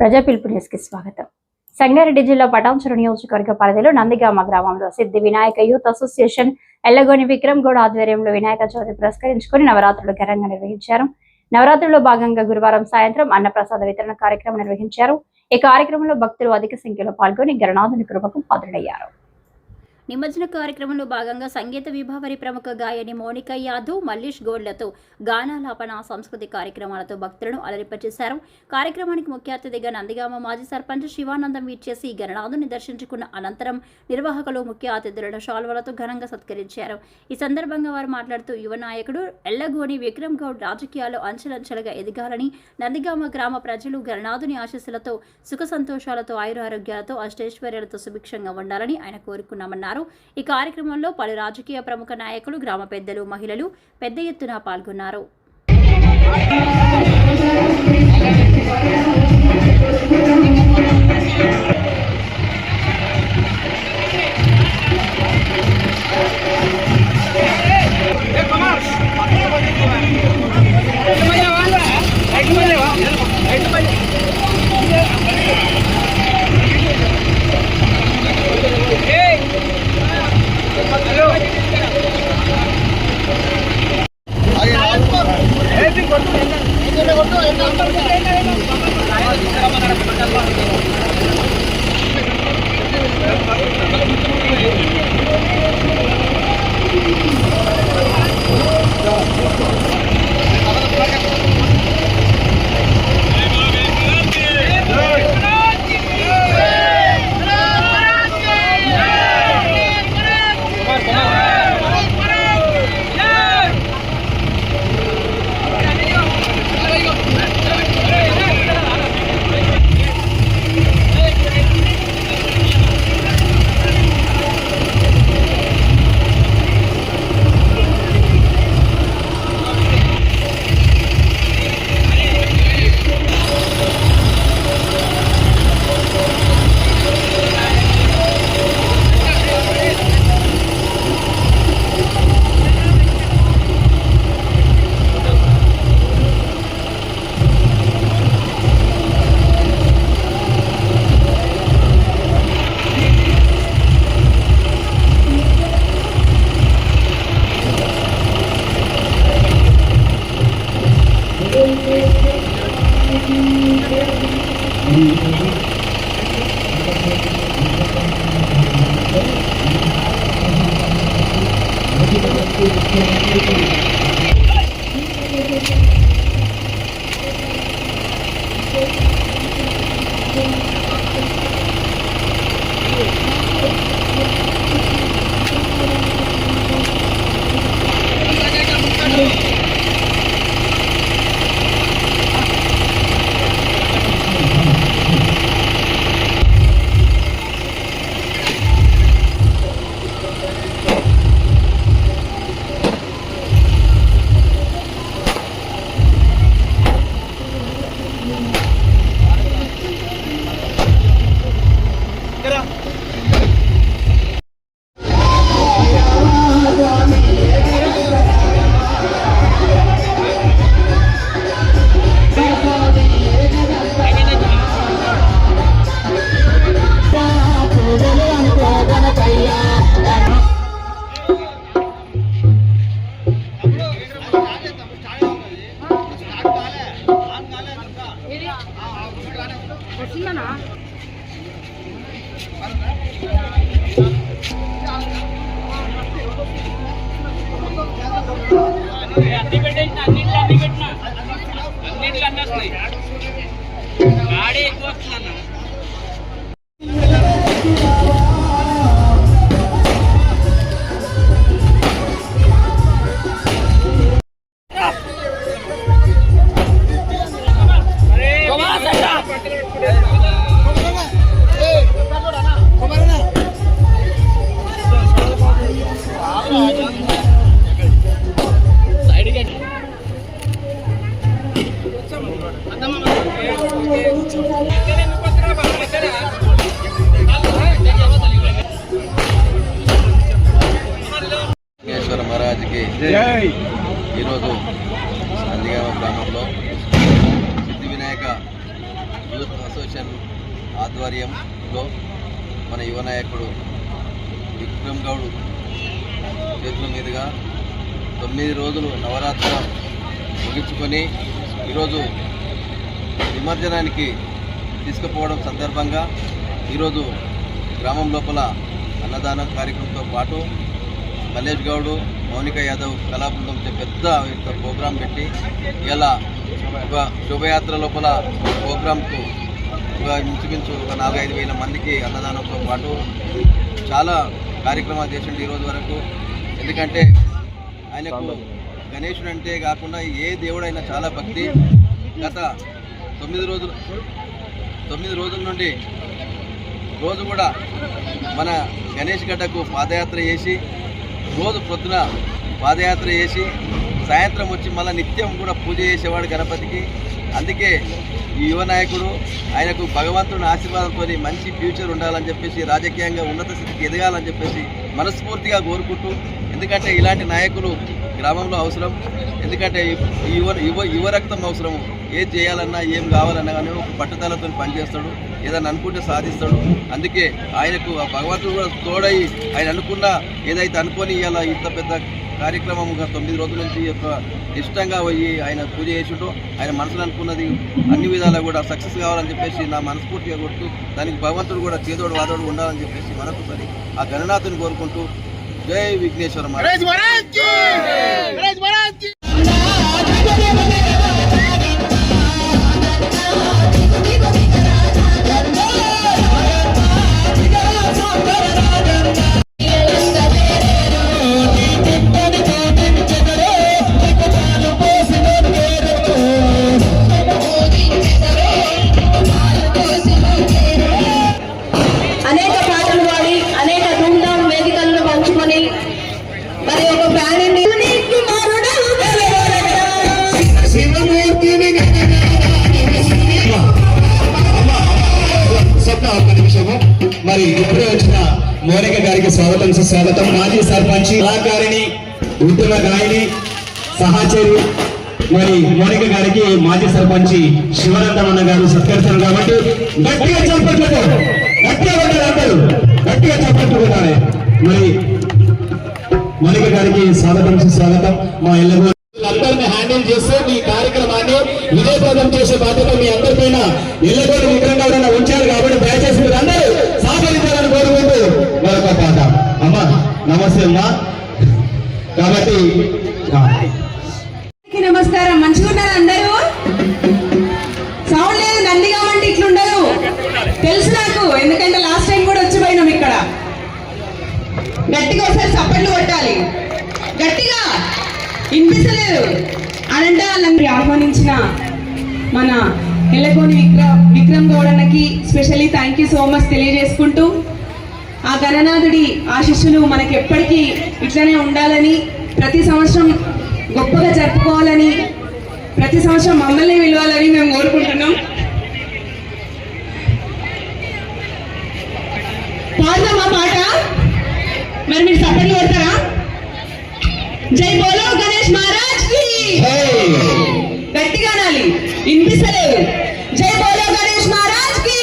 ప్రజా పిలుపు న్యూస్కి స్వాగతం. సంగారెడ్డి జిల్లా పటాన్చెరు నియోజకవర్గ పరిధిలో నందిగామ గ్రామంలో సిద్ధి వినాయక యూత్ అసోసియేషన్ ఎల్లగోని విక్రమ్ గౌడ్ ఆధ్వర్యంలో వినాయక చవితి పురస్కరించుకుని నవరాత్రులు ఘనంగా నిర్వహించారు. నవరాత్రుల్లో భాగంగా గురువారం సాయంత్రం అన్నప్రసాద వితరణ కార్యక్రమం నిర్వహించారు. ఈ కార్యక్రమంలో భక్తులు అధిక సంఖ్యలో పాల్గొని గణనాథుని కృపకు పాత్రుడయ్యారు నిమజ్జన కార్యక్రమంలో భాగంగా సంగీత విభావరి ప్రముఖ గాయని మోనికా యాదవ్ మల్లీష్ గోడ్లతో గానాలాపన సంస్కృతి కార్యక్రమాలతో భక్తులను అలరింపచేశారు. కార్యక్రమానికి ముఖ్య అతిథిగా నందిగామ మాజీ సర్పంచ్ శివానందం వీచేసి గణనాథుని దర్శించుకున్న అనంతరం నిర్వాహకులు ముఖ్య అతిథులను షాల్వలతో ఘనంగా సత్కరించారు. ఈ సందర్భంగా వారు మాట్లాడుతూ యువ నాయకుడు ఎల్లగోని విక్రమ్ గౌడ్ రాజకీయాల్లో అంచెలంచెలుగా ఎదగాలని నందిగామ గ్రామ ప్రజలు గణనాథుని ఆశీస్సులతో సుఖ సంతోషాలతో ఆయురారోగ్యాలతో అష్టైశ్వర్యాలతో సుభిక్షంగా ఉండాలని ఆయన కోరుకున్నామన్నారు. ఈ కార్యక్రమంలో పలు రాజకీయ ప్రముఖ నాయకులు గ్రామ పెద్దలు మహిళలు పెద్ద ఎత్తున పాల్గొన్నారు. అన్ని ગાડી એક నందిగామ ఆధ్వర్యంలో మన యువ నాయకుడు విక్రమ్ గౌడ్ చేతుల మీదుగా తొమ్మిది రోజులు నవరాత్ర ముగించుకొని ఈరోజు నిమజ్జనానికి తీసుకుపోవడం సందర్భంగా ఈరోజు గ్రామం లోపల అన్నదానం కార్యక్రమంతో పాటు మల్లేష్ గౌడ్ మౌనిక యాదవ్ కళాబృందంతో పెద్ద ప్రోగ్రాం పెట్టి ఇలా ఒక శోభయాత్ర లోపల ప్రోగ్రాంకు ఒక ఇంచుమించు ఒక నాలుగైదు వేల మందికి అన్నదానంతో పాటు చాలా కార్యక్రమాలు చేసిండు ఈరోజు వరకు. ఎందుకంటే ఆయనకు గణేశుడు అంటే కాకుండా ఏ దేవుడైనా చాలా భక్తి. గత తొమ్మిది రోజులు తొమ్మిది రోజుల నుండి రోజు కూడా మన గణేష్ గడ్డకు పాదయాత్ర చేసి రోజు పొద్దున పాదయాత్ర చేసి సాయంత్రం వచ్చి మళ్ళీ నిత్యం కూడా పూజ చేసేవాడు గణపతికి. అందుకే ఈ యువ నాయకుడు ఆయనకు భగవంతుని ఆశీర్వాదంతో మంచి ఫ్యూచర్ ఉండాలని చెప్పేసి రాజకీయంగా ఉన్నత స్థితికి ఎదగాలని చెప్పేసి మనస్ఫూర్తిగా కోరుకుంటూ ఎందుకంటే ఇలాంటి నాయకులు గ్రామంలో అవసరం. ఎందుకంటే యువ యువ యువ రక్తం అవసరం ఏం చేయాలన్నా ఏం కావాలన్నా కానీ ఒక పట్టుదలతో పనిచేస్తాడు. ఏదైనా అనుకుంటే సాధిస్తాడు. అందుకే ఆయనకు ఆ భగవంతుడు కూడా తోడై ఆయన అనుకున్న ఏదైతే అనుకొని ఇలా ఇంత పెద్ద కార్యక్రమం ఒక తొమ్మిది రోజుల నుంచి యొక్క ఇష్టంగా పోయి ఆయన పూజ చేసుంటూ ఆయన మనసులో అనుకున్నది అన్ని విధాలా కూడా సక్సెస్ కావాలని చెప్పేసి నా మనస్ఫూర్తిగా కొడుతూ దానికి భగవంతుడు కూడా చేదోడు వాదోడు ఉండాలని చెప్పేసి మరొకసారి ఆ గణనాథుని కోరుకుంటూ జై విఘ్నేశ్వర మహారాజ్ అనేక మరి ఇప్పుడే వచ్చిన మోనిక గారికి స్వాగతం సుస్వాగతం. మాజీ సర్పంచ్ కళాకారిణి ఉద్యమ గాయని సహచరి మరి మోనిక గారికి మాజీ సర్పంచ్ శివనందమన్న గారు సత్కరిస్తారు కాబట్టి గట్టిగా చప్పట్లతో గట్టిగా కొట్టారు అందరూ. గట్టిగా చప్పట్లు మరి. మోనిక గారికి స్వాగతం సుస్వాగతం. మా ఇళ్ళ అందరిని హ్యాండిల్ చేస్తూ మీ కార్యక్రమాన్ని విజయప్రదం చేసే బాధ్యత మీ అందరిపైన ఎల్లగోడు నమస్తే కాబట్టి నమస్కారం. మంచిగా ఉన్నారు అందరూ? సౌండ్ లేదు నందిగా అంటే ఇట్లుండదు. తెలుసు నాకు ఎందుకంటే లాస్ట్ టైం కూడా వచ్చి పోయినాం ఇక్కడ. గట్టిగా ఒకసారి చప్పట్లు కొట్టాలి. గట్టిగా. వినిపిస్తలేదు. అనంటే వాళ్ళని ఆహ్వానించిన మన ఎల్లకోని Vikram Vikram గౌడన్నకి specially thank you so much తెలియజేసుకుంటూ ఆ గణనాథుడి ఆశిస్సులు మనకి ఎప్పటికీ ఇట్లనే ఉండాలని ప్రతి సంవత్సరం గొప్పగా జరుపుకోవాలని ప్రతి సంవత్సరం మమ్మల్ని విలవాలని మేము కోరుకుంటున్నాం. పాడదామా పాట? మరి మీరు సపోర్ట్ కొడతారా? జై బోలో గణేష్ మహారాజ్కి! గట్టిగా అనాలి. వినిపిస్తలేదు. జై బోలో గణేష్ మహారాజ్కి!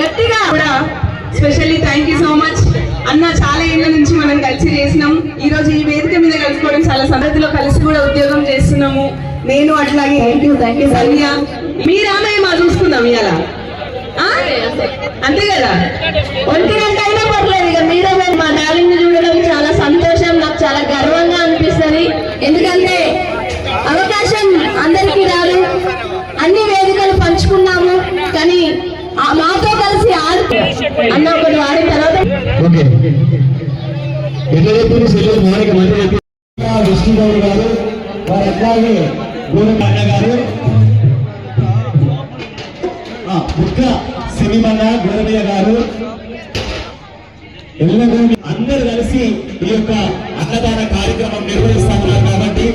గట్టిగా కూడా specially thank you so much. అన్న చాలా ఏళ్ళ నుంచి మనం కలిసి చేసినాం. ఈ రోజు ఈ వేదిక మీద కలుసుకోవడం చాలా సందర్భంలో కలిసి కూడా ఉద్యోగం చేస్తున్నాము. నేను అట్లాగే థ్యాంక్ యూ థ్యాంక్ యూ సన్య మీరామే మా చూసుకుందాం ఇవాళ అంతే కదా? ఒంటి గంట అయినా పర్లేదు ఇక మీరామే మా డాలింగ్ చూడడం చాలా సంతోషం. నాకు బుక్క సినిమన్న గోరయ్య గారు. ఎల్లగోని అందరు కలిసి ఈ యొక్క అన్నదాన కార్యక్రమం నిర్వహిస్తున్నారు కాబట్టి